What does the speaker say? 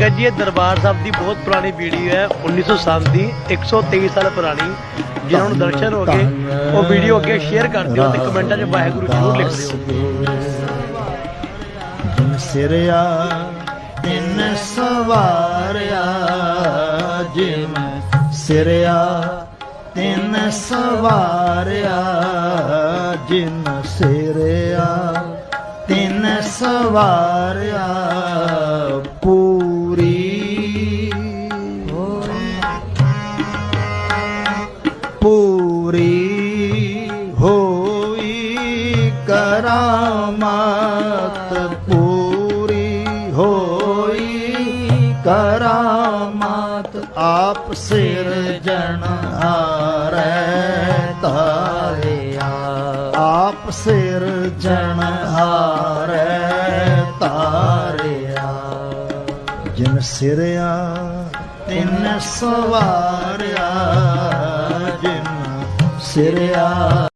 ਸੰਗਤ ਜੀ ਇਹ ਦਰਬਾਰ ਸਾਹਿਬ ਦੀ ਬਹੁਤ ਪੁਰਾਣੀ ਵੀਡੀਓ ਹੈ 1907 ਦੀ 123 ਸਾਲ ਪੁਰਾਣੀ ਜਿਨ੍ਹਾਂ ਨੂੰ ਦਰਸ਼ਨ ਹੋ ਗਏ ਉਹ ਵੀਡੀਓ ਅੱਗੇ ਸ਼ੇਅਰ ਕਰ ਦਿਓ ਤੇ ਕਮੈਂਟਾਂ 'ਚ ਵਾਹਿਗੁਰੂ ਜ਼ਰੂਰ ਲਿਖ ਦਿਓ। ਜਿਨ ਸਿਰਿਆ ਤਿਨ ਸਵਾਰਿਆ ਜਿਨ ਸਿਰਿਆ ਤਿਨ ਸਵਾਰਿਆ ਜਿਨ ਸਿਰਿਆ ਤਿਨ ਸਵਾਰਿਆ ਪੂਰੀ ਹੋਈ ਕਰਾਮਾਤ, ਪੂਰੀ ਹੋਈ ਕਰਾਮਾਤ, ਆਪ ਸਿਰ ਜਨ ਹਾਰੈ ਤਾਰਿਆ ਆਪ ਸਿਰ ਜਨ ਹਾਰੈ ਤਾਰਿਆ ਜਿਨ ਸਿਰਿਆ, ਤਿਨ ਸਵਾਰਿਆ ਸਿਰਿਆ